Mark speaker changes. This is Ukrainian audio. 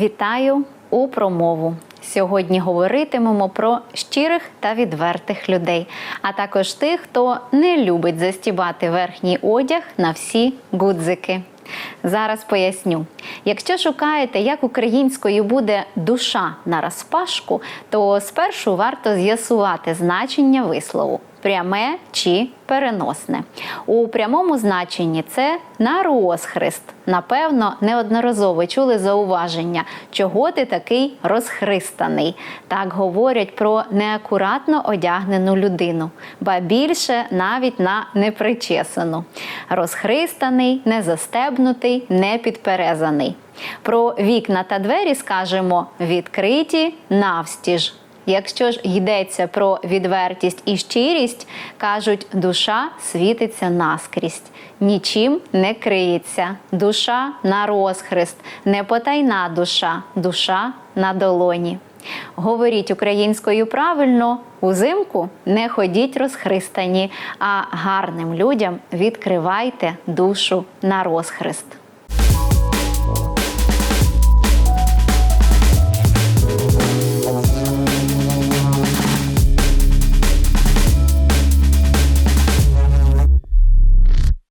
Speaker 1: Вітаю у промову. Сьогодні говоритимемо про щирих та відвертих людей, а також тих, хто не любить застібати верхній одяг на всі гудзики. Зараз поясню. Якщо шукаєте, як українською буде душа на розпашку, то спершу варто з'ясувати значення вислову пряме чи переносне. У прямому значенні це на розхрест. Напевно, неодноразово чули зауваження, чого ти такий розхристаний. Так говорять про неакуратно одягнену людину, ба більше навіть на непричесану. Розхристаний, незастебнутий, непідперезаний. Про вікна та двері скажемо відкриті навстіж. Якщо ж йдеться про відвертість і щирість, кажуть, душа світиться наскрізь, нічим не криється. Душа на розхрест, непотайна душа, душа на долоні. Говоріть українською правильно, узимку не ходіть розхристані, а гарним людям відкривайте душу на розхрест.